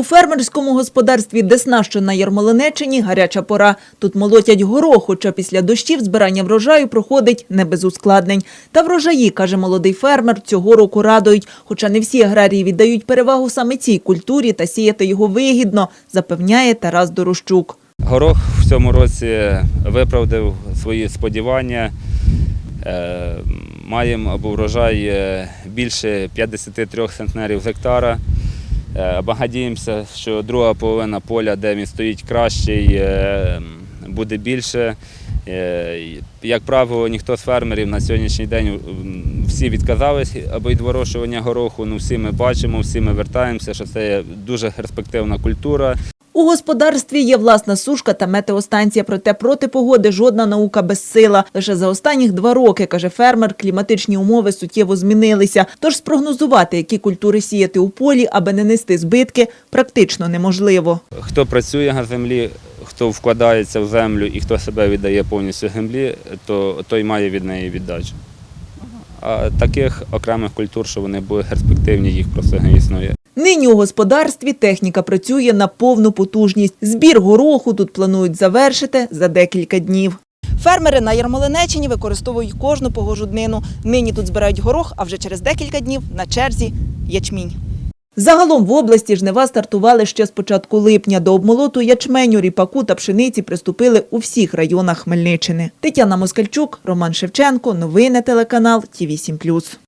У фермерському господарстві Десна, що на Ярмолинеччині, гаряча пора. Тут молотять горох, хоча після дощів збирання врожаю проходить не без ускладнень. Та врожаї, каже молодий фермер, цього року радують. Хоча не всі аграрії віддають перевагу саме цій культурі та сіяти його вигідно, запевняє Тарас Дорощук. Горох в цьому році виправдав свої сподівання. Е, Маємо врожай е, більше 53 центнерів з гектара. Е, Багадіємося, що друга половина поля, де він стоїть кращий, е, буде більше. Е, Як правило, ніхто з фермерів на сьогоднішній день всі відказались або від вирощування гороху. Ну, всі ми бачимо, всі ми вертаємося, що це дуже перспективна культура. У господарстві є власна сушка та метеостанція, проте проти погоди жодна наука безсила. Лише за останніх два роки, каже фермер, кліматичні умови суттєво змінилися. Тож спрогнозувати, які культури сіяти у полі, аби не нести збитки, практично неможливо. Хто працює на землі, хто вкладається в землю і хто себе віддає повністю землі, то той має від неї віддачу. А таких окремих культур, що вони були перспективні, їх просто не існує. Нині у господарстві техніка працює на повну потужність. Збір гороху тут планують завершити за декілька днів. Фермери на Ярмолинеччині використовують кожну погожу днину. Нині тут збирають горох, а вже через декілька днів на черзі ячмінь. Загалом в області жнива стартували ще з початку липня. До обмолоту ячменю, ріпаку та пшениці приступили у всіх районах Хмельниччини. Тетяна Москальчук, Роман Шевченко. Новини телеканал Ті 7